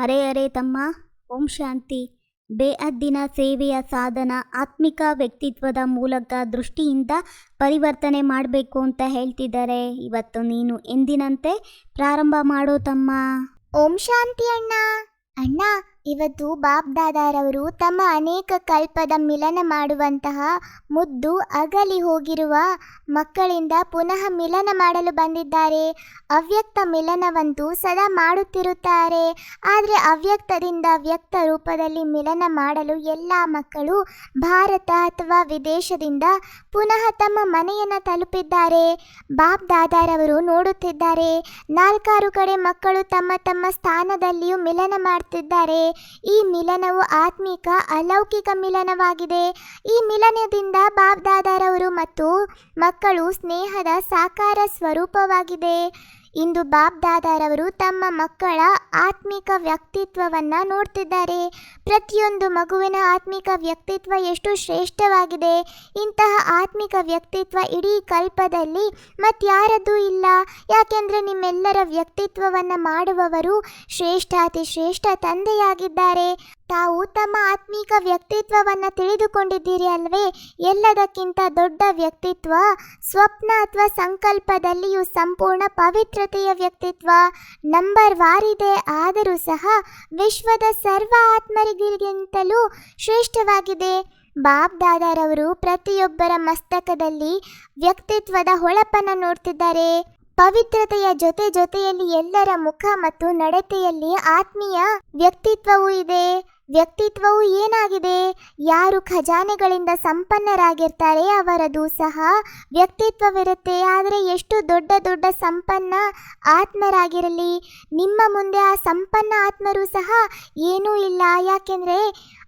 ಅರೆ ಅರೆ ತಮ್ಮ, ಓಂ ಶಾಂತಿ. ಬೇಅದ್ದಿನ ಸೇವೆಯ ಸಾಧನ ಆತ್ಮಿಕ ವ್ಯಕ್ತಿತ್ವದ ಮೂಲಕ ದೃಷ್ಟಿಯಿಂದ ಪರಿವರ್ತನೆ ಮಾಡಬೇಕು ಅಂತ ಹೇಳ್ತಿದ್ದಾರೆ. ಇವತ್ತು ನೀನು ಎಂದಿನಂತೆ ಪ್ರಾರಂಭ ಮಾಡೋ ತಮ್ಮ. ಓಂ ಶಾಂತಿ ಅಣ್ಣ. ಅಣ್ಣ ಇವತ್ತು ಬಾಬ್ ದಾದಾರವರು ತಮ್ಮ ಅನೇಕ ಕಲ್ಪದ ಮಿಲನ ಮಾಡುವಂತಹ ಮುದ್ದು ಅಗಲಿ ಹೋಗಿರುವ ಮಕ್ಕಳಿಂದ ಪುನಃ ಮಿಲನ ಮಾಡಲು ಬಂದಿದ್ದಾರೆ. ಅವ್ಯಕ್ತ ಮಿಲನವಂತೂ ಸದಾ ಮಾಡುತ್ತಿರುತ್ತಾರೆ. ಆದರೆ ಅವ್ಯಕ್ತದಿಂದ ವ್ಯಕ್ತ ರೂಪದಲ್ಲಿ ಮಿಲನ ಮಾಡಲು ಎಲ್ಲ ಮಕ್ಕಳು ಭಾರತ ಅಥವಾ ವಿದೇಶದಿಂದ ಪುನಃ ತಮ್ಮ ಮನೆಯನ್ನು ತಲುಪಿದ್ದಾರೆ. ಬಾಬ್ ದಾದಾರವರು ನೋಡುತ್ತಿದ್ದಾರೆ. ನಾಲ್ಕಾರು ಕಡೆ ಮಕ್ಕಳು ತಮ್ಮ ತಮ್ಮ ಸ್ಥಾನದಲ್ಲಿಯೂ ಮಿಲನ ಮಾಡ್ತಿದ್ದಾರೆ. ಈ ಮಿಲನವು ಆತ್ಮಿಕ ಅಲೌಕಿಕ ಮಿಲನವಾಗಿದೆ. ಈ ಮಿಲನದಿಂದ ಬಾಬ್ದಾದರವರು ಮತ್ತು ಮಕ್ಕಳು ಸ್ನೇಹದ ಸಾಕಾರ ಸ್ವರೂಪವಾಗಿದೆ. ಇಂದು ಬಾಬ್ ದಾದಾರವರು ತಮ್ಮ ಮಕ್ಕಳ ಆತ್ಮಿಕ ವ್ಯಕ್ತಿತ್ವವನ್ನು ನೋಡ್ತಿದ್ದಾರೆ. ಪ್ರತಿಯೊಂದು ಮಗುವಿನ ಆತ್ಮಿಕ ವ್ಯಕ್ತಿತ್ವ ಎಷ್ಟು ಶ್ರೇಷ್ಠವಾಗಿದೆ. ಇಂತಹ ಆತ್ಮಿಕ ವ್ಯಕ್ತಿತ್ವ ಇಡೀ ಕಲ್ಪದಲ್ಲಿ ಮತ್ತಾರದು ಇಲ್ಲ. ಯಾಕೆಂದರೆ ನಿಮ್ಮೆಲ್ಲರ ವ್ಯಕ್ತಿತ್ವವನ್ನು ಮಾಡುವವರು ಶ್ರೇಷ್ಠಾತಿ ಶ್ರೇಷ್ಠ ತಂದೆಯಾಗಿದ್ದಾರೆ. ತಾವು ತಮ್ಮ ಆತ್ಮೀಕ ವ್ಯಕ್ತಿತ್ವವನ್ನು ತಿಳಿದುಕೊಂಡಿದ್ದೀರಿ ಅಲ್ವೇ? ಎಲ್ಲದಕ್ಕಿಂತ ದೊಡ್ಡ ವ್ಯಕ್ತಿತ್ವ, ಸ್ವಪ್ನ ಅಥವಾ ಸಂಕಲ್ಪದಲ್ಲಿಯೂ ಸಂಪೂರ್ಣ ಪವಿತ್ರತೆಯ ವ್ಯಕ್ತಿತ್ವ ನಂಬರ್ ವಾರಿದೆ ಆದರೂ ಸಹ ವಿಶ್ವದ ಸರ್ವ ಆತ್ಮರಿಗಿಂತಲೂ ಶ್ರೇಷ್ಠವಾಗಿದೆ. ಬಾಬ್ ದಾದಾರವರು ಪ್ರತಿಯೊಬ್ಬರ ಮಸ್ತಕದಲ್ಲಿ ವ್ಯಕ್ತಿತ್ವದ ಹೊಳಪನ್ನು ನೋಡ್ತಿದ್ದಾರೆ. ಪವಿತ್ರತೆಯ ಜೊತೆ ಜೊತೆಯಲ್ಲಿ ಎಲ್ಲರ ಮುಖ ಮತ್ತು ನಡತೆಯಲ್ಲಿ ಆತ್ಮೀಯ ವ್ಯಕ್ತಿತ್ವವೂ ಇದೆ. ವ್ಯಕ್ತಿತ್ವವು ಏನಾಗಿದೆ? ಯಾರು ಖಜಾನೆಗಳಿಂದ ಸಂಪನ್ನರಾಗಿರ್ತಾರೆ ಅವರದು ಸಹ ವ್ಯಕ್ತಿತ್ವವಿರುತ್ತೆ. ಆದರೆ ಎಷ್ಟು ದೊಡ್ಡ ದೊಡ್ಡ ಸಂಪನ್ನ ಆತ್ಮರಾಗಿರಲಿ, ನಿಮ್ಮ ಮುಂದೆ ಆ ಸಂಪನ್ನ ಆತ್ಮರು ಸಹ ಏನೂ ಇಲ್ಲ. ಯಾಕೆಂದರೆ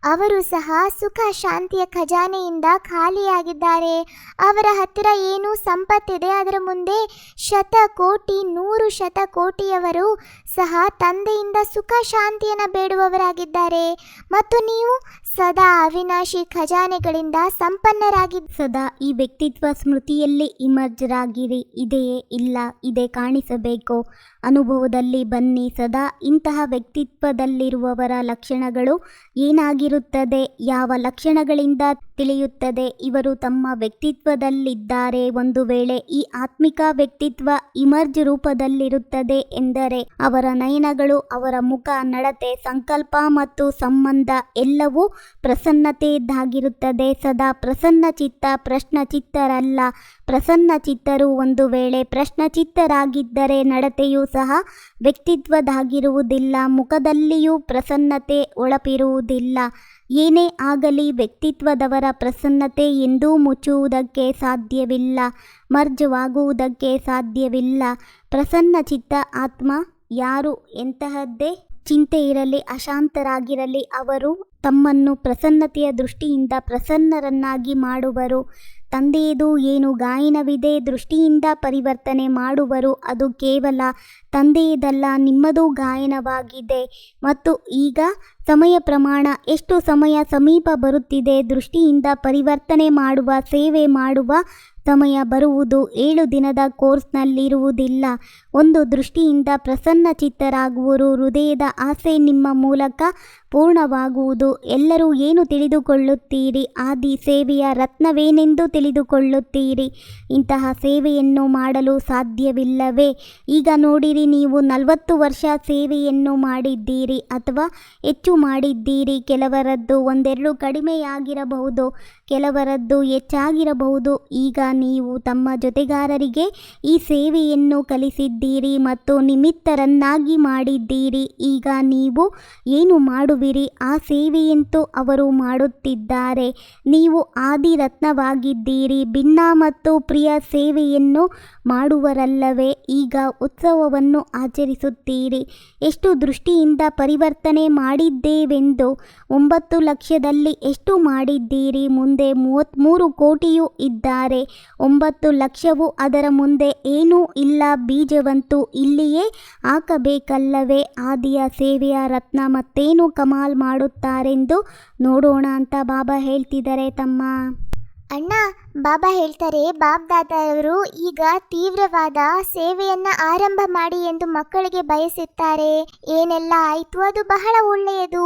ಅವರು ಸಹ ಸುಖ, ಶಾಂತಿಯ ಖಜಾನೆಯಿಂದ ಖಾಲಿಯಾಗಿದ್ದಾರೆ. ಅವರ ಹತ್ತಿರ ಏನೂ ಸಂಪತ್ತಿದೆ. ಅದರ ಮುಂದೆ ಶತಕೋಟಿ, ನೂರು ಶತಕೋಟಿಯವರು ಸಹ ತಂದೆಯಿಂದ ಸುಖ, ಶಾಂತಿಯನ್ನು ಬೇಡುವವರಾಗಿದ್ದಾರೆ. ಮತ್ತು ನೀವು ಸದಾ ಅವಿನಾಶಿ ಖಜಾನೆಗಳಿಂದ ಸಂಪನ್ನರಾಗಿ ಸದಾ ಈ ವ್ಯಕ್ತಿತ್ವ ಸ್ಮೃತಿಯಲ್ಲಿ ಇಮರ್ಜರಾಗಿರಿ ಇದೆಯೇ ಇಲ್ಲ, ಇದೆ ಕಾಣಿಸಬೇಕು. ಅನುಭವದಲ್ಲಿ ಬನ್ನಿ. ಸದಾ ಇಂತಹ ವ್ಯಕ್ತಿತ್ವದಲ್ಲಿರುವವರ ಲಕ್ಷಣಗಳು ಏನಾಗಿರುತ್ತದೆ? ಯಾವ ಲಕ್ಷಣಗಳಿಂದ ತಿಳಿಯುತ್ತದೆ. ಇವರು ತಮ್ಮ ವ್ಯಕ್ತಿತ್ವದಲ್ಲಿದ್ದಾರೆ. ಒಂದು ವೇಳೆ ಈ ಆತ್ಮಿಕ ವ್ಯಕ್ತಿತ್ವ ಇಮರ್ಜ್ ರೂಪದಲ್ಲಿರುತ್ತದೆ ಎಂದರೆ ಅವರ ನಯನಗಳು, ಅವರ ಮುಖ, ನಡತೆ, ಸಂಕಲ್ಪ ಮತ್ತು ಸಂಬಂಧ ಎಲ್ಲವೂ ಪ್ರಸನ್ನತೆಯದ್ದಾಗಿರುತ್ತದೆ ಸದಾ ಪ್ರಸನ್ನ ಚಿತ್ತ ಪ್ರಶ್ನ ಚಿತ್ತರಲ್ಲ ಪ್ರಸನ್ನ ಚಿತ್ತರು ಒಂದು ವೇಳೆ ಪ್ರಶ್ನ ಚಿತ್ತರಾಗಿದ್ದರೆ ನಡತೆಯೂ ಸಹ ವ್ಯಕ್ತಿತ್ವದಾಗಿರುವುದಿಲ್ಲ, ಮುಖದಲ್ಲಿಯೂ ಪ್ರಸನ್ನತೆ ಒಳಪಿರುವುದಿಲ್ಲ. ಏನೇ ಆಗಲಿ ವ್ಯಕ್ತಿತ್ವದವರ ಪ್ರಸನ್ನತೆ ಎಂದೂ ಮುಚ್ಚುವುದಕ್ಕೆ ಸಾಧ್ಯವಿಲ್ಲ, ಮರ್ಜವಾಗುವುದಕ್ಕೆ ಸಾಧ್ಯವಿಲ್ಲ. ಪ್ರಸನ್ನ ಚಿತ್ತ ಆತ್ಮ ಯಾರು ಎಂತಹದ್ದೇ ಚಿಂತೆ ಇರಲಿ, ಅಶಾಂತರಾಗಿರಲಿ, ಅವರು ತಮ್ಮನ್ನು ಪ್ರಸನ್ನತೆಯ ದೃಷ್ಟಿಯಿಂದ ಪ್ರಸನ್ನರನ್ನಾಗಿ ಮಾಡುವರು. ತಂದೆಯದು ಏನು ಗಾಯನವಿದೆ, ದೃಷ್ಟಿಯಿಂದ ಪರಿವರ್ತನೆ ಮಾಡುವರು ಅದು ಕೇವಲ ತಂದೆಯದಲ್ಲ, ನಿಮ್ಮದು ಗಾಯನವಾಗಿದೆ. ಮತ್ತು ಈಗ ಸಮಯ ಪ್ರಮಾಣ, ಎಷ್ಟು ಸಮಯ ಸಮೀಪ ಬರುತ್ತಿದೆ, ದೃಷ್ಟಿಯಿಂದ ಪರಿವರ್ತನೆ ಮಾಡುವ, ಸೇವೆ ಮಾಡುವ ಸಮಯ ಬರುವುದು, ಏಳು ದಿನದ ಕೋರ್ಸ್ನಲ್ಲಿರುವುದಿಲ್ಲ. ಒಂದು ದೃಷ್ಟಿಯಿಂದ ಪ್ರಸನ್ನ ಚಿತ್ತರಾಗುವರು ಹೃದಯದ ಆಸೆ ನಿಮ್ಮ ಮೂಲಕ ಪೂರ್ಣವಾಗುವುದು. ಎಲ್ಲರೂ ಏನು ತಿಳಿದುಕೊಳ್ಳುತ್ತೀರಿ? ಆದಿ ಸೇವೆಯ ರತ್ನವೇನೆಂದು ತಿಳಿದುಕೊಳ್ಳುತ್ತೀರಿ? ಇಂತಹ ಸೇವೆಯನ್ನು ಮಾಡಲು ಸಾಧ್ಯವಿಲ್ಲವೇ? ಈಗ ನೋಡಿರಿ, ನೀವು ನಲವತ್ತು ವರ್ಷ ಸೇವೆಯನ್ನು ಮಾಡಿದ್ದೀರಿ ಅಥವಾ ಹೆಚ್ಚು ಮಾಡಿದ್ದೀರಿ. ಕೆಲವರದ್ದು ಒಂದೆರಡು ಕಡಿಮೆಯಾಗಿರಬಹುದು, ಕೆಲವರದ್ದು ಹೆಚ್ಚಾಗಿರಬಹುದು. ಈಗ ನೀವು ತಮ್ಮ ಜೊತೆಗಾರರಿಗೆ ಈ ಸೇವೆಯನ್ನು ಕಲಿಸಿದ್ದೀರಿ. ಮತ್ತು ನಿಮಿತ್ತರನ್ನಾಗಿ ಮಾಡಿದ್ದೀರಿ. ಈಗ ನೀವು ಏನು ಮಾಡುವಿರಿ? ಆ ಸೇವೆಯಂತೂ ಅವರು ಮಾಡುತ್ತಿದ್ದಾರೆ. ನೀವು ಆದಿರತ್ನವಾಗಿದ್ದೀರಿ. ಭಿನ್ನ ಮತ್ತು ಪ್ರಿಯ ಸೇವೆಯನ್ನು ಮಾಡುವರಲ್ಲವೇ? ಈಗ ಉತ್ಸವವನ್ನು ಆಚರಿಸುತ್ತೀರಿ. ಎಷ್ಟು ದೃಷ್ಟಿಯಿಂದ ಪರಿವರ್ತನೆ ಮಾಡಿದ್ದೇವೆಂದು ಒಂಬತ್ತು ಲಕ್ಷದಲ್ಲಿ ಎಷ್ಟು ಮಾಡಿದ್ದೀರಿ? ಮುಂದೆ ಮೂವತ್ತ್ಮೂರು ಕೋಟಿಯೂ ಇದ್ದಾರೆ. ಒಂಬತ್ತು ಲಕ್ಷವು ಅದರ ಮುಂದೆ ಏನೂ ಇಲ್ಲ. ಬೀಜವಂತೂ ಇಲ್ಲಿಯೇ ಹಾಕಬೇಕಲ್ಲವೇ? ಆದಿಯ ಸೇವೆಯ ರತ್ನ ಮತ್ತೇನು ಕಮಾಲ್ ಮಾಡುತ್ತಾರೆಂದು ನೋಡೋಣ ಅಂತ ಬಾಬಾ ಹೇಳ್ತಿದ್ದಾರೆ ತಮ್ಮ. ಅಣ್ಣ ಬಾಬಾ ಹೇಳ್ತಾರೆ, ಬಾಬ್ ದಾದಾರವರು ಈಗ ತೀವ್ರವಾದ ಸೇವೆಯನ್ನ ಆರಂಭ ಮಾಡಿ ಎಂದು ಮಕ್ಕಳಿಗೆ ಬಯಸುತ್ತಾರೆ. ಏನೆಲ್ಲ ಆಯ್ತು ಅದು ಬಹಳ ಒಳ್ಳೆಯದು.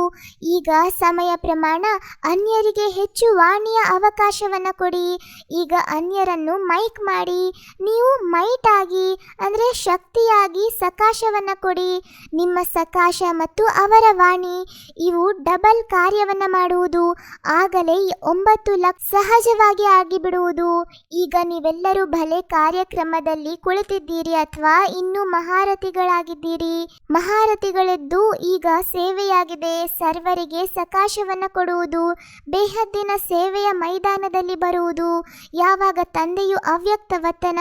ಈಗ ಸಮಯ ಪ್ರಮಾಣ ಅನ್ಯರಿಗೆ ಹೆಚ್ಚು ವಾಣಿಯ ಅವಕಾಶವನ್ನ ಕೊಡಿ. ಈಗ ಅನ್ಯರನ್ನು ಮೈಕ್ ಮಾಡಿ. ನೀವು ಮೈಟ್ ಆಗಿ, ಅಂದ್ರೆ ಶಕ್ತಿಯಾಗಿ ಸಕಾಶವನ್ನ ಕೊಡಿ. ನಿಮ್ಮ ಸಕಾಶ ಮತ್ತು ಅವರ ವಾಣಿ, ಇವು ಡಬಲ್ ಕಾರ್ಯವನ್ನ ಮಾಡುವುದು. ಆಗಲೇ ಒಂಬತ್ತು ಲಕ್ಷ ಸಹಜವಾಗಿ ಆಗಿಬಿಡುವುದು ಈಗ ನೀವೆಲ್ಲರೂ ಭಲೆ ಕಾರ್ಯಕ್ರಮದಲ್ಲಿ ಕುಳಿತಿದ್ದೀರಿ ಅಥವಾ ಇನ್ನೂ ಮಹಾರಥಿಗಳಾಗಿದ್ದೀರಿ? ಮಹಾರಥಿಗಳೆದ್ದು ಈಗ ಸೇವೆಯಾಗಿದೆ, ಸರ್ವರಿಗೆ ಸಕಾಶವನ್ನು ಕೊಡುವುದು, ಬೇಹದ್ದಿನ ಸೇವೆಯ ಮೈದಾನದಲ್ಲಿ ಬರುವುದು. ಯಾವಾಗ ತಂದೆಯು ಅವ್ಯಕ್ತ ವತನ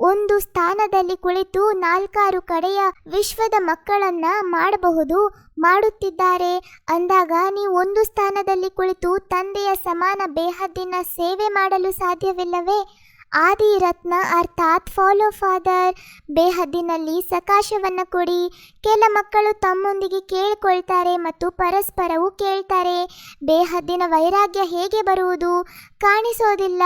ಒಂದು ಸ್ಥಾನದಲ್ಲಿ ಕುಳಿತು ನಾಲ್ಕಾರು ಕಡೆಯ ವಿಶ್ವದ ಮಕ್ಕಳನ್ನ ಮಾಡಬಹುದು, ಮಾಡುತ್ತಿದ್ದಾರೆ. ಅಂದಾಗ ನೀವು ಒಂದು ಸ್ಥಾನದಲ್ಲಿ ಕುಳಿತು ತಂದೆಯ ಸಮಾನ ಬೇಹದ್ದಿನ ಸೇವೆ ಮಾಡಲು ಸಾಧ್ಯವಿಲ್ಲವೇ? ಆದಿ ರತ್ನ ಅರ್ಥಾತ್ ಫಾಲೋ ಫಾದರ್ ಬೇಹದ್ದಿನಲ್ಲಿ ಸಕಾಶವನ್ನು ಕೊಡಿ. ಕೆಲ ಮಕ್ಕಳು ತಮ್ಮೊಂದಿಗೆ ಕೇಳಿಕೊಳ್ತಾರೆ ಮತ್ತು ಪರಸ್ಪರವು ಕೇಳ್ತಾರೆ. ಬೇಹದ್ದಿನ ವೈರಾಗ್ಯ ಹೇಗೆ ಬರುವುದು? ಕಾಣಿಸೋದಿಲ್ಲ.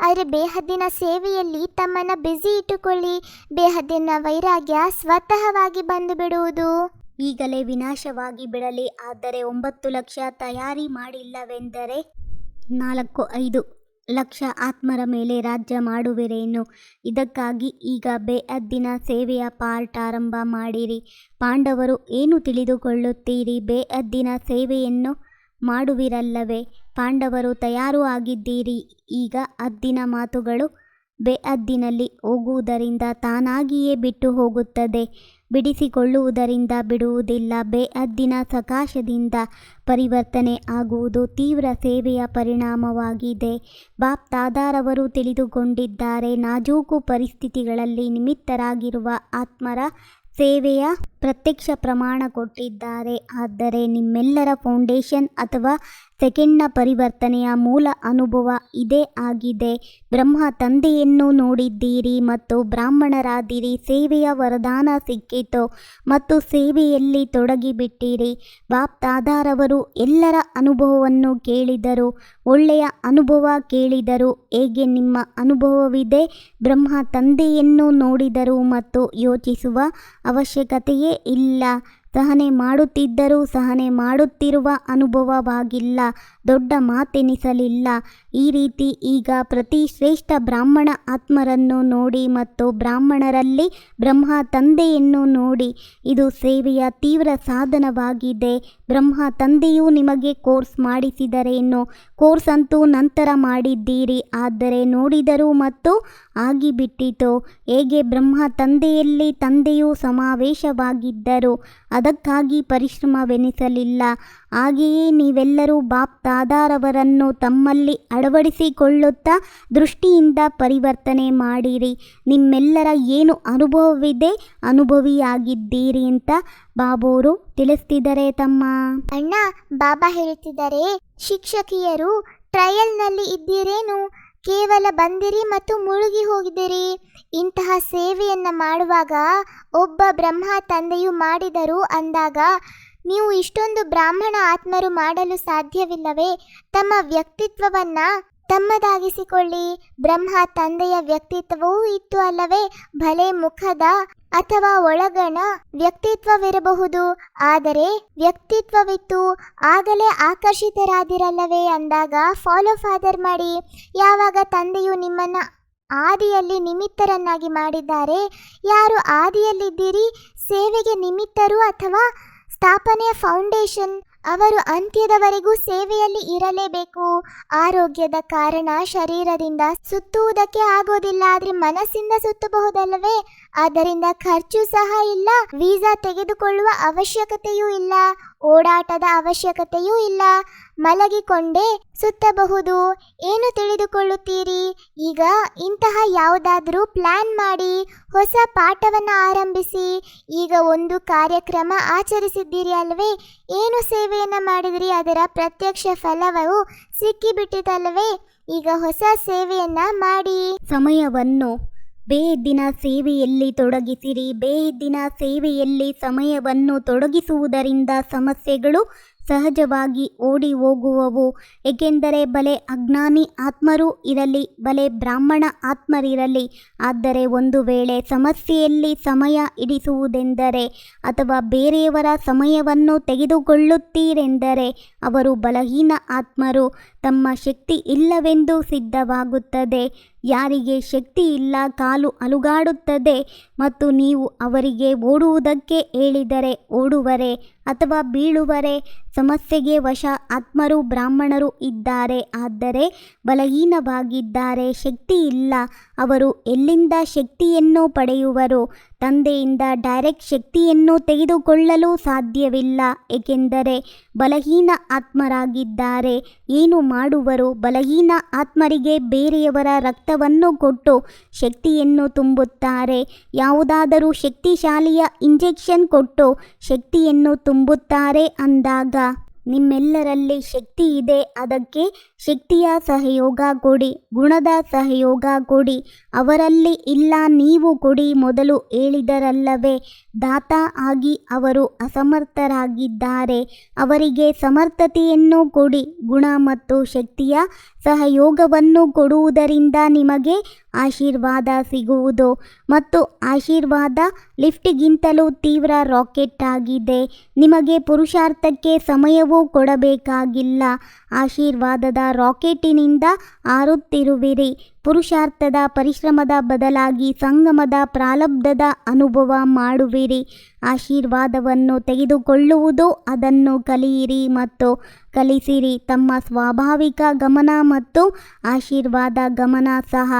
ಆದರೆ ಬೇಹದ್ದಿನ ಸೇವೆಯಲ್ಲಿ ತಮ್ಮನ್ನು ಬ್ಯುಸಿ ಇಟ್ಟುಕೊಳ್ಳಿ. ಬೇಹದ್ದಿನ ವೈರಾಗ್ಯ ಸ್ವತಃವಾಗಿ ಬಂದು ಬಿಡುವುದು. ಈಗಲೇ ವಿನಾಶವಾಗಿ ಬಿಡಲಿ. ಆದರೆ ಒಂಬತ್ತು ಲಕ್ಷ ತಯಾರಿ ಮಾಡಿಲ್ಲವೆಂದರೆ ನಾಲ್ಕು, ಐದು. ಲಕ್ಷ ಆತ್ಮರ ಮೇಲೆ ರಾಜ್ಯ ಮಾಡುವಿರೇನು? ಇದಕ್ಕಾಗಿ ಈಗ ಬೇಅದ್ದಿನ ಸೇವೆಯ ಪಾರ್ಟ್ ಆರಂಭ ಮಾಡಿರಿ. ಪಾಂಡವರು ಏನು ತಿಳಿದುಕೊಳ್ಳುತ್ತೀರಿ? ಬೇಅದ್ದಿನ ಸೇವೆಯನ್ನು ಮಾಡುವಿರಲ್ಲವೇ? ಪಾಂಡವರು ತಯಾರು ಆಗಿದ್ದೀರಿ. ಈಗ ಅದ್ದಿನ ಮಾತುಗಳು ಬೇಅದ್ದಿನಲ್ಲಿ ಹೋಗುವುದರಿಂದ ತಾನಾಗಿಯೇ ಬಿಟ್ಟು ಹೋಗುತ್ತದೆ. ಬಿಡಿಸಿಕೊಳ್ಳುವುದರಿಂದ ಬಿಡುವುದಿಲ್ಲ. ಬೇಅದ್ದಿನ ಸಕಾಶದಿಂದ ಪರಿವರ್ತನೆ ಆಗುವುದು ತೀವ್ರ ಸೇವೆಯ ಪರಿಣಾಮವಾಗಿದೆ. ಬಾಪ್ ತಾದಾರವರು ತಿಳಿದುಕೊಂಡಿದ್ದಾರೆ, ನಾಜೂಕು ಪರಿಸ್ಥಿತಿಗಳಲ್ಲಿ ನಿಮಿತ್ತರಾಗಿರುವ ಆತ್ಮರ ಸೇವೆಯ ಪ್ರತ್ಯಕ್ಷ ಪ್ರಮಾಣ ಕೊಟ್ಟಿದ್ದಾರೆ. ಆದರೆ ನಿಮ್ಮೆಲ್ಲರ ಫೌಂಡೇಶನ್ ಅಥವಾ ಸೆಕೆಂಡ್ನ ಪರಿವರ್ತನೆಯ ಮೂಲ ಅನುಭವ ಇದೇ ಆಗಿದೆ. ಬ್ರಹ್ಮ ತಂದೆಯನ್ನು ನೋಡಿದ್ದೀರಿ ಮತ್ತು ಬ್ರಾಹ್ಮಣರಾದಿರಿ, ಸೇವೆಯ ವರದಾನ ಸಿಕ್ಕಿತು ಮತ್ತು ಸೇವೆಯಲ್ಲಿ ತೊಡಗಿಬಿಟ್ಟಿರಿ. ಬಾಪ್ತಾದಾರವರು ಎಲ್ಲರ ಅನುಭವವನ್ನು ಕೇಳಿದರು, ಒಳ್ಳೆಯ ಅನುಭವ ಕೇಳಿದರು, ಹೇಗೆ ನಿಮ್ಮ ಅನುಭವವಿದೆ? ಬ್ರಹ್ಮ ತಂದೆಯನ್ನು ನೋಡಿದರು ಮತ್ತು ಯೋಚಿಸುವ ಅವಶ್ಯಕತೆಯೇ ಇಲ್ಲ. ಸಹನೆ ಮಾಡುತ್ತಿದ್ದರೂ ಸಹನೆ ಮಾಡುತ್ತಿರುವ ಅನುಭವವಾಗಿಲ್ಲ, ದೊಡ್ಡ ಮಾತೆನಿಸಲಿಲ್ಲ. ಈ ರೀತಿ ಈಗ ಪ್ರತಿ ಶ್ರೇಷ್ಠ ಬ್ರಾಹ್ಮಣ ಆತ್ಮರನ್ನು ನೋಡಿ ಮತ್ತು ಬ್ರಾಹ್ಮಣರಲ್ಲಿ ಬ್ರಹ್ಮ ತಂದೆಯನ್ನು ನೋಡಿ, ಇದು ಸೇವೆಯ ತೀವ್ರ ಸಾಧನವಾಗಿದೆ. ಬ್ರಹ್ಮ ತಂದೆಯು ನಿಮಗೆ ಕೋರ್ಸ್ ಮಾಡಿಸಿದರೇನು? ಕೋರ್ಸ್ ಅಂತೂ ನಂತರ ಮಾಡಿದ್ದೀರಿ, ಆದರೆ ನೋಡಿದರು ಮತ್ತು ಆಗಿಬಿಟ್ಟಿತು. ಹೇಗೆ ಬ್ರಹ್ಮ ತಂದೆಯಲ್ಲಿ ತಂದೆಯು ಸಮಾವೇಶವಾಗಿದ್ದರು? ಅದಕ್ಕಾಗಿ ಪರಿಶ್ರಮವೆನಿಸಲಿಲ್ಲ. ಹಾಗೆಯೇ ನೀವೆಲ್ಲರೂ ಬಾಪ್ ತಾದಾರವರನ್ನು ತಮ್ಮಲ್ಲಿ ಅಳವಡಿಸಿಕೊಳ್ಳುತ್ತಾ ದೃಷ್ಟಿಯಿಂದ ಪರಿವರ್ತನೆ ಮಾಡಿರಿ. ನಿಮ್ಮೆಲ್ಲರ ಏನು ಅನುಭವವಿದೆ ಅನುಭವಿಯಾಗಿದ್ದೀರಿ ಅಂತ ಬಾಬೋರು ತಿಳಿಸ್ತಿದ್ದಾರೆ ತಮ್ಮ. ಅಣ್ಣ, ಬಾಬಾ ಹೇಳುತ್ತಿದ್ದಾರೆ, ಶಿಕ್ಷಕಿಯರು ಟ್ರಯಲ್ನಲ್ಲಿ ಇದ್ದೀರೇನು? ಕೇವಲ ಬಂದಿರಿ ಮತ್ತು ಮುಳುಗಿ ಹೋಗಿದಿರಿ ಇಂತಹ ಸೇವೆಯನ್ನು ಮಾಡುವಾಗ ಒಬ್ಬ ಬ್ರಹ್ಮ ತಂದೆಯು ಮಾಡಿದರು ಅಂದಾಗ ನೀವು ಇಷ್ಟೊಂದು ಬ್ರಾಹ್ಮಣ ಆತ್ಮರು ಮಾಡಲು ಸಾಧ್ಯವಿಲ್ಲವೇ? ತಮ್ಮ ವ್ಯಕ್ತಿತ್ವವನ್ನ ತಮ್ಮದಾಗಿಸಿಕೊಳ್ಳಿ. ಬ್ರಹ್ಮ ತಂದೆಯ ವ್ಯಕ್ತಿತ್ವವೂ ಇತ್ತು ಅಲ್ಲವೇ? ಭಲೆ ಮುಖದ ಅಥವಾ ಒಳಗಣ ವ್ಯಕ್ತಿತ್ವವಿರಬಹುದು, ಆದರೆ ವ್ಯಕ್ತಿತ್ವವಿತ್ತು ಆಗಲೇ ಆಕರ್ಷಿತರಾದಿರಲ್ಲವೇ ಅಂದಾಗ ಫಾಲೋ ಫಾದರ್ ಮಾಡಿ, ಯಾವಾಗ ತಂದೆಯು ನಿಮ್ಮನ್ನು ಆದಿಯಲ್ಲಿ ನಿಮಿತ್ತರನ್ನಾಗಿ ಮಾಡಿದ್ದಾರೆ, ಯಾರು ಆದಿಯಲ್ಲಿದ್ದೀರಿ, ಸೇವೆಗೆ ನಿಮಿತ್ತರು ಅಥವಾ ಸ್ಥಾಪನೆಯ ಫೌಂಡೇಶನ್, ಅವರು ಅಂತ್ಯದವರೆಗೂ ಸೇವೆಯಲ್ಲಿ ಇರಲೇಬೇಕು. ಆರೋಗ್ಯದ ಕಾರಣ ಶರೀರದಿಂದ ಸುತ್ತುವುದಕ್ಕೆ ಆಗೋದಿಲ್ಲ, ಆದರೆ ಮನಸ್ಸಿಂದ ಸುತ್ತಬಹುದಲ್ಲವೇ? ಆದ್ದರಿಂದ ಖರ್ಚು ಸಹ ಇಲ್ಲ, ವೀಸಾ ತೆಗೆದುಕೊಳ್ಳುವ ಅವಶ್ಯಕತೆಯೂ ಇಲ್ಲ, ಓಡಾಟದ ಅವಶ್ಯಕತೆಯೂ ಇಲ್ಲ. ಮಲಗಿಕೊಂಡೇ ಸುತ್ತಬಹುದು. ಏನು ತಿಳಿದುಕೊಳ್ಳುತ್ತೀರಿ? ಈಗ ಇಂತಹ ಯಾವುದಾದರೂ ಪ್ಲಾನ್ ಮಾಡಿ, ಹೊಸ ಪಾಠವನ್ನು ಆರಂಭಿಸಿ. ಈಗ ಒಂದು ಕಾರ್ಯಕ್ರಮ ಆಚರಿಸಿದ್ದೀರಿ ಅಲ್ವೇ? ಏನು ಸೇವೆಯನ್ನು ಮಾಡಿದ್ರಿ? ಅದರ ಪ್ರತ್ಯಕ್ಷ ಫಲವು ಸಿಕ್ಕಿಬಿಟ್ಟಿತಲ್ವೇ ಈಗ ಹೊಸ ಸೇವೆಯನ್ನ ಮಾಡಿ. ಸಮಯವನ್ನು ಬೇದಿನ ಸೇವೆಯಲ್ಲಿ ತೊಡಗಿಸಿರಿ, ಬೇದಿನ ಸೇವೆಯಲ್ಲಿ ಸಮಯವನ್ನು ತೊಡಗಿಸುವುದರಿಂದ ಸಮಸ್ಯೆಗಳು ಸಹಜವಾಗಿ ಓಡಿ ಹೋಗುವವು. ಏಕೆಂದರೆ ಬಲೆ ಅಜ್ಞಾನಿ ಆತ್ಮರು ಇರಲಿ, ಬಲೆ ಬ್ರಾಹ್ಮಣ ಆತ್ಮರಿರಲಿ ಆದರೆ ಒಂದು ವೇಳೆ ಸಮಸ್ಯೆಯಲ್ಲಿ ಸಮಯ ಇಡಿಸುವುದೆಂದರೆ ಅಥವಾ ಬೇರೆಯವರ ಸಮಯವನ್ನು ತೆಗೆದುಕೊಳ್ಳುತ್ತೀರೆಂದರೆ ಅವರು ಬಲಹೀನ ಆತ್ಮರು. ತಮ್ಮ ಶಕ್ತಿ ಇಲ್ಲವೆಂದು ಸಿದ್ಧವಾಗುತ್ತದೆ. ಯಾರಿಗೆ ಶಕ್ತಿ ಇಲ್ಲ ಕಾಲು ಅಲುಗಾಡುತ್ತದೆ. ಮತ್ತು ನೀವು ಅವರಿಗೆ ಓಡುವುದಕ್ಕೆ ಹೇಳಿದರೆ ಓಡುವರೆ ಅಥವಾ ಬೀಳುವರೆ ಸಮಸ್ಯೆಗೆ ವಶ ಆತ್ಮರು ಬ್ರಾಹ್ಮಣರು ಇದ್ದಾರೆ. ಆದರೆ ಬಲಹೀನವಾಗಿದ್ದಾರೆ, ಶಕ್ತಿ ಇಲ್ಲ. ಅವರು ಎಲ್ಲಿಂದ ಶಕ್ತಿಯನ್ನು ಪಡೆಯುವರು ತಂದೆಯಿಂದ ಡೈರೆಕ್ಟ್ ಶಕ್ತಿಯನ್ನು ತೆಗೆದುಕೊಳ್ಳಲು ಸಾಧ್ಯವಿಲ್ಲ. ಏಕೆಂದರೆ ಬಲಹೀನ ಆತ್ಮರಾಗಿದ್ದಾರೆ. ಏನು ಮಾಡುವರು? ಬಲಹೀನ ಆತ್ಮರಿಗೆ ಬೇರೆಯವರ ರಕ್ತವನ್ನು ಕೊಟ್ಟು ಶಕ್ತಿಯನ್ನು ತುಂಬುತ್ತಾರೆ. ಯಾವುದಾದರೂ ಶಕ್ತಿಶಾಲಿಯ ಇಂಜೆಕ್ಷನ್ ಕೊಟ್ಟು ಶಕ್ತಿಯನ್ನು ತುಂಬುತ್ತಾರೆ ಅಂದಾಗ ನಿಮ್ಮೆಲ್ಲರಲ್ಲಿ ಶಕ್ತಿ ಇದೆ. ಅದಕ್ಕೆ ಶಕ್ತಿಯ ಸಹಯೋಗ ಕೊಡಿ, ಗುಣದ ಸಹಯೋಗ ಕೊಡಿ. ಅವರಲ್ಲಿ ಇಲ್ಲ, ನೀವು ಕೊಡಿ ಮೊದಲು ಹೇಳಿದರಲ್ಲವೇ. ದಾತ ಆಗಿ ಅವರು ಅಸಮರ್ಥರಾಗಿದ್ದಾರೆ. ಅವರಿಗೆ ಸಮರ್ಥತೆಯನ್ನು ಕೊಡಿ, ಗುಣ ಮತ್ತು ಶಕ್ತಿಯ ಸಹಯೋಗವನ್ನು ಕೊಡುವುದರಿಂದ ನಿಮಗೆ ಆಶೀರ್ವಾದ ಸಿಗುವುದು. ಮತ್ತು ಆಶೀರ್ವಾದ ಲಿಫ್ಟ್ಗಿಂತಲೂ ತೀವ್ರ ರಾಕೆಟ್ ಆಗಿದೆ. ನಿಮಗೆ ಪುರುಷಾರ್ಥಕ್ಕೆ ಸಮಯವೂ ಕೊಡಬೇಕಾಗಿಲ್ಲ. ಆಶೀರ್ವಾದದ ರಾಕೆಟಿನಿಂದ ಹಾರುತ್ತಿರುವಿರಿ ಪುರುಷಾರ್ಥದ ಪರಿಶ್ರಮದ ಬದಲಾಗಿ ಸಂಗಮದ ಪ್ರಾಲಬ್ಧದ ಅನುಭವ ಮಾಡುವಿರಿ. ಆಶೀರ್ವಾದವನ್ನು ತೆಗೆದುಕೊಳ್ಳುವುದು, ಅದನ್ನು ಕಲಿಯಿರಿ ಮತ್ತು ಕಲಿಸಿರಿ. ತಮ್ಮ ಸ್ವಾಭಾವಿಕ ಗಮನ ಮತ್ತು ಆಶೀರ್ವಾದ ಗಮನ ಸಹ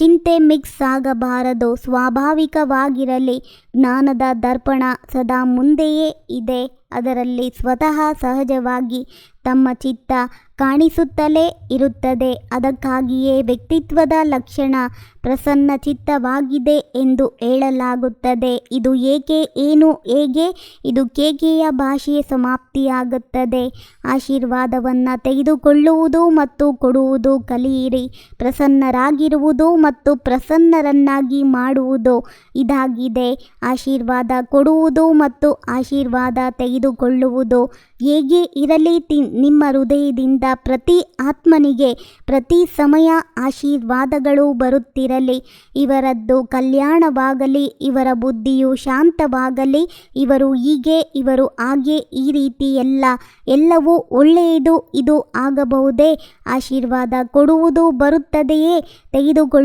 ಚಿಂತೆ ಮಿಕ್ಸ್ ಆಗಬಾರದು. ಸ್ವಾಭಾವಿಕವಾಗಿರಲಿ. ಜ್ಞಾನದ ದರ್ಪಣ ಸದಾ ಮುಂದೆಯೇ ಇದೆ. ಅದರಲ್ಲಿ ಸ್ವತಃ ಸಹಜವಾಗಿ ತಮ್ಮ ಚಿತ್ತ ಕಾಣಿಸುತ್ತಲೇ ಇರುತ್ತದೆ. ಅದಕ್ಕಾಗಿಯೇ ವ್ಯಕ್ತಿತ್ವದ ಲಕ್ಷಣ ಪ್ರಸನ್ನ ಚಿತ್ತವಾಗಿದೆ ಎಂದು ಹೇಳಲಾಗುತ್ತದೆ. ಇದು ಏಕೆ, ಏನು, ಹೇಗೆ, ಇದು ಕೇಕೆಯ ಭಾಷೆಯ ಸಮಾಪ್ತಿಯಾಗುತ್ತದೆ. ಆಶೀರ್ವಾದವನ್ನು ತೆಗೆದುಕೊಳ್ಳುವುದು ಮತ್ತು ಕೊಡುವುದು ಕಲಿಯಿರಿ. ಪ್ರಸನ್ನರಾಗಿರುವುದು ಮತ್ತು ಪ್ರಸನ್ನರನ್ನಾಗಿ ಮಾಡುವುದು ಇದಾಗಿದೆ. ಆಶೀರ್ವಾದ ಕೊಡುವುದು ಮತ್ತು ಆಶೀರ್ವಾದ ತೆಗೆದುಕೊಳ್ಳುವುದು ಹೇಗೆ ಇರಲಿ ನಿಮ್ಮ ಹೃದಯದಿಂದ ಪ್ರತಿ ಆತ್ಮನಿಗೆ ಪ್ರತಿ ಸಮಯ ಆಶೀರ್ವಾದಗಳು ಬರುತ್ತಿರಲಿ. ಇವರದ್ದು ಕಲ್ಯಾಣವಾಗಲಿ, ಇವರ ಬುದ್ಧಿಯು ಶಾಂತವಾಗಲಿ, ಇವರು ಹೀಗೆ, ಇವರು ಹಾಗೆ, ಈ ರೀತಿ ಎಲ್ಲ, ಎಲ್ಲವೂ ಒಳ್ಳೆಯದು, ಇದು ಆಗಬಹುದೇ? ಆಶೀರ್ವಾದ ಕೊಡುವುದು ಬರುತ್ತದೆಯೇ?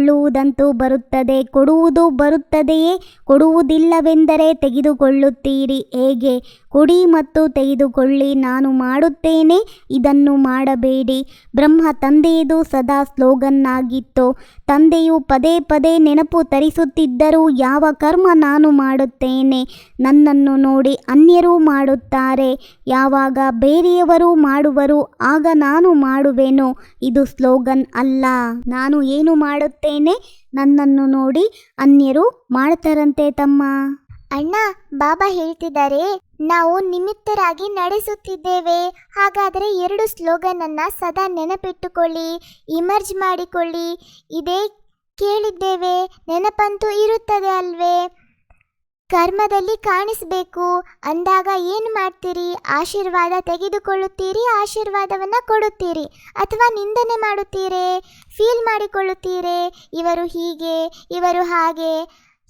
ತೆಗೆದುಕೊಳ್ಳುವುದಂತೂ ಬರುತ್ತದೆ, ಕೊಡುವುದು ಬರುತ್ತದೆಯೇ? ಕೊಡುವುದಿಲ್ಲವೆಂದರೆ ತೆಗೆದುಕೊಳ್ಳುತ್ತೀರಿ. ಹೇಗೆ? ಕೊಡಿ ಮತ್ತು ತೆಗೆದುಕೊಳ್ಳಿ, ನಾನು ಮಾಡುತ್ತೇನೆ, ಇದನ್ನು ಮಾಡಬೇಡಿ. ಬ್ರಹ್ಮ ತಂದೆಯದು ಸದಾ ಸ್ಲೋಗನ್ ಆಗಿತ್ತು ತಂದೆಯು ಪದೇ ಪದೇ ನೆನಪು ತರಿಸುತ್ತಿದ್ದರೂ ಯಾವ ಕರ್ಮ ನಾನು ಮಾಡುತ್ತೇನೆ? ನನ್ನನ್ನು ನೋಡಿ ಅನ್ಯರು ಮಾಡುತ್ತಾರೆ. ಯಾವಾಗ ಬೇರೆಯವರು ಮಾಡುವರು, ಆಗ ನಾನು ಮಾಡುವೆನು. ಇದು ಸ್ಲೋಗನ್ ಅಲ್ಲ. ನಾನು ಏನು ಮಾಡುತ್ತೇನೆ? ನನ್ನನ್ನು ನೋಡಿ ಅನ್ಯರು ಮಾಡ್ತಾರಂತೆ ತಮ್ಮ. ಅಣ್ಣ, ಬಾಬಾ ಹೇಳ್ತಿದ್ದಾರೆ, ನಾವು ನಿಮಿತ್ತರಾಗಿ ನಡೆಸುತ್ತಿದ್ದೇವೆ. ಹಾಗಾದರೆ ಎರಡು ಸ್ಲೋಗನ್ ಅನ್ನ ಸದಾ ನೆನಪಿಟ್ಟುಕೊಳ್ಳಿ, ಇಮರ್ಜ್ ಮಾಡಿಕೊಳ್ಳಿ. ಇದೇ ಕೇಳಿದ್ದೇವೆ, ನೆನಪಂತೂ ಇರುತ್ತದೆ ಅಲ್ವೇ. ಕರ್ಮದಲ್ಲಿ ಕಾಣಿಸ್ಬೇಕು. ಅಂದಾಗ ಏನು ಮಾಡ್ತೀರಿ? ಆಶೀರ್ವಾದ ತೆಗೆದುಕೊಳ್ಳುತ್ತೀರಿ, ಆಶೀರ್ವಾದವನ್ನು ಕೊಡುತ್ತೀರಿ. ಅಥವಾ ನಿಂದನೆ ಮಾಡುತ್ತೀರಿ? ಫೀಲ್ ಮಾಡಿಕೊಳ್ಳುತ್ತೀರಿ? ಇವರು ಹೀಗೆ, ಇವರು ಹಾಗೆ.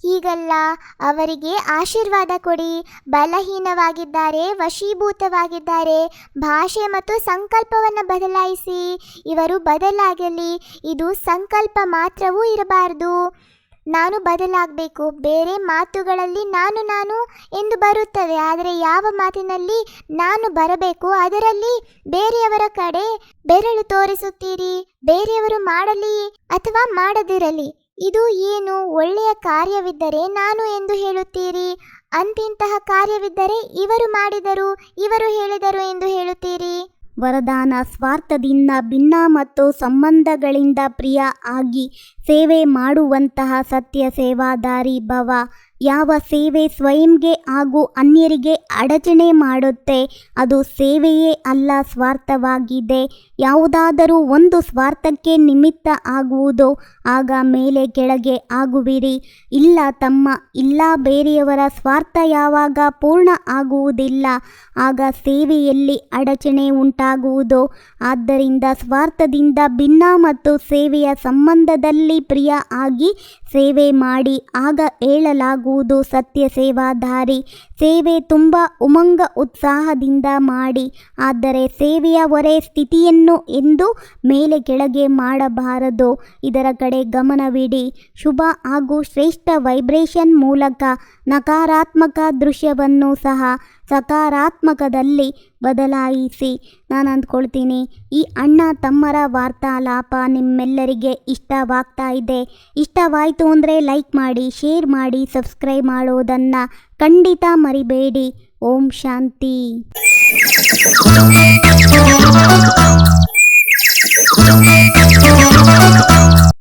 ಹೀಗಲ್ಲ, ಅವರಿಗೆ ಆಶೀರ್ವಾದ ಕೊಡಿ. ಬಲಹೀನವಾಗಿದ್ದಾರೆ, ವಶೀಭೂತವಾಗಿದ್ದಾರೆ. ಭಾಷೆ ಮತ್ತು ಸಂಕಲ್ಪವನ್ನು ಬದಲಾಯಿಸಿ. ಇವರು ಬದಲಾಗಲಿ. ಇದು ಸಂಕಲ್ಪ ಮಾತ್ರವೂ ಇರಬಾರದು. ನಾನು ಬದಲಾಗಬೇಕು. ಬೇರೆ ಮಾತುಗಳಲ್ಲಿ ನಾನು ನಾನು ಎಂದು ಬರುತ್ತದೆ. ಆದರೆ ಯಾವ ಮಾತಿನಲ್ಲಿ ನಾನು ಬರಬೇಕು? ಅದರಲ್ಲಿ ಬೇರೆಯವರ ಕಡೆ ಬೆರಳು ತೋರಿಸುತ್ತೀರಿ. ಬೇರೆಯವರು ಮಾಡಲಿ ಅಥವಾ ಮಾಡದಿರಲಿ. ಇದು ಏನು ಒಳ್ಳೆಯ ಕಾರ್ಯವಿದ್ದರೆ ನಾನು ಎಂದು ಹೇಳುತ್ತೀರಿ. ಅಂತಿಂತಹ ಕಾರ್ಯವಿದ್ದರೆ ಇವರು ಮಾಡಿದರು, ಇವರು ಹೇಳಿದರು ಎಂದು ಹೇಳುತ್ತೀರಿ. ವರದಾನ ಸ್ವಾರ್ಥದಿಂದ ಭಿನ್ನ ಮತ್ತು ಸಂಬಂಧಗಳಿಂದ ಪ್ರಿಯ ಆಗಿ ಸೇವೆ ಮಾಡುವಂತಹ ಸತ್ಯ ಸೇವಾದಾರಿ ಭವ. ಯಾವ ಸೇವೆ ಸ್ವಯಂಗೆ ಹಾಗೂ ಅನ್ಯರಿಗೆ ಅಡಚಣೆ ಮಾಡುತ್ತೆ, ಅದು ಸೇವೆಯೇ ಅಲ್ಲ, ಸ್ವಾರ್ಥವಾಗಿದೆ. ಯಾವುದಾದರೂ ಒಂದು ಸ್ವಾರ್ಥಕ್ಕೆ ನಿಮಿತ್ತ ಆಗುವುದು, ಆಗ ಮೇಲೆ ಕೆಳಗೆ ಆಗುವಿರಿ. ಇಲ್ಲ ತಮ್ಮ, ಇಲ್ಲ ಬೇರೆಯವರ ಸ್ವಾರ್ಥ ಯಾವಾಗ ಪೂರ್ಣ ಆಗುವುದಿಲ್ಲ, ಆಗ ಸೇವೆಯಲ್ಲಿ ಅಡಚಣೆ ಉಂಟಾಗುವುದು. ಆದ್ದರಿಂದ ಸ್ವಾರ್ಥದಿಂದ ಭಿನ್ನ ಮತ್ತು ಸೇವೆಯ ಸಂಬಂಧದಲ್ಲಿ ಪ್ರಿಯ ಆಗಿ ಸೇವೆ ಮಾಡಿ. ಆಗ ಹೇಳಲಾಗುವುದು ಸತ್ಯ ಸೇವಾದಾರಿ ಸೇವೆ ತುಂಬ ಉಮಂಗ ಉತ್ಸಾಹದಿಂದ ಮಾಡಿ, ಆದರೆ ಸೇವೆಯ ಹೊರೆ ಸ್ಥಿತಿಯನ್ನು ಎಂದು ಮೇಲೆ ಕೆಳಗೆ ಮಾಡಬಾರದು. ಇದರ ಕಡೆ ಗಮನವಿಡಿ, ಶುಭ ಹಾಗೂ ಶ್ರೇಷ್ಠ ವೈಬ್ರೇಷನ್ ಮೂಲಕ ನಕಾರಾತ್ಮಕ ದೃಶ್ಯವನ್ನು ಸಹ ಸಕಾರಾತ್ಮಕದಲ್ಲಿ ಬದಲಾಯಿಸಿ. ನಾನು ಅಂದ್ಕೊಳ್ತೀನಿ, ಈ ಅಣ್ಣ ತಮ್ಮರ ವಾರ್ತಾಲಾಪ ನಿಮ್ಮೆಲ್ಲರಿಗೆ ಇಷ್ಟವಾಗ್ತಾ ಇದೆ. ಇಷ್ಟವಾಯಿತು ಅಂದರೆ ಲೈಕ್ ಮಾಡಿ ಶೇರ್ ಮಾಡಿ ಸಬ್ಸ್ಕ್ರೈಬ್ ಮಾಡೋದನ್ನು ಖಂಡಿತ ಮರಿಬೇಡಿ. ಓಂ ಶಾಂತಿ.